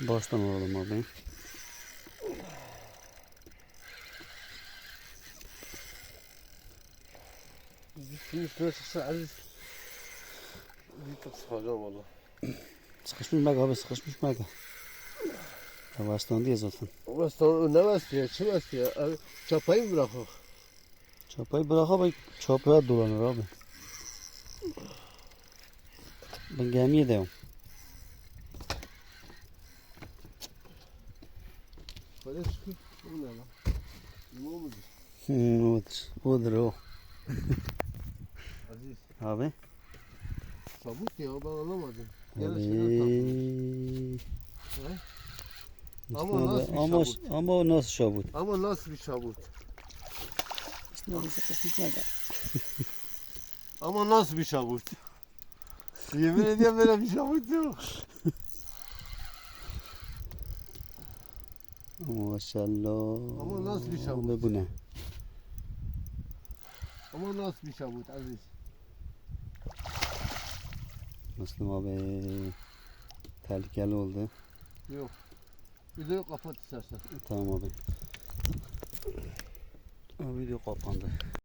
Baştan alalım abi. Şunun üstüne çıksa Aziz. Tık sıkacağım valla. Sıkışmış bak abi sıkışmış bak. Yavaştan diye zaten. Vestan ne? Çi vestiyor? Abi, Çapayı mı bırakıyor? Çapayı bırak abi çapaya dolanır abi. Ben gemiye devam. Böyle çıkıyor. Bu ne lan? Bu mudur? Hmm, odur. Odur o. Aziz. Abi. Sabut ya ben anlamadım. Abi. He? İşte Ama nasıl bir ama, şabut? ama o nasıl şabut? Ama nasıl bir şabut? Ama nasıl bir şabut? Yemin ediyorum böyle bir şabut yok. Maşallah. Ama nasıl bir şabut? Abi bu ne? Ama nasıl bir şabut Aziz? Müslüm abi. Tehlikeli oldu. Yok. Videoyu kapat istersen. Tamam abi. Abi video kapandı.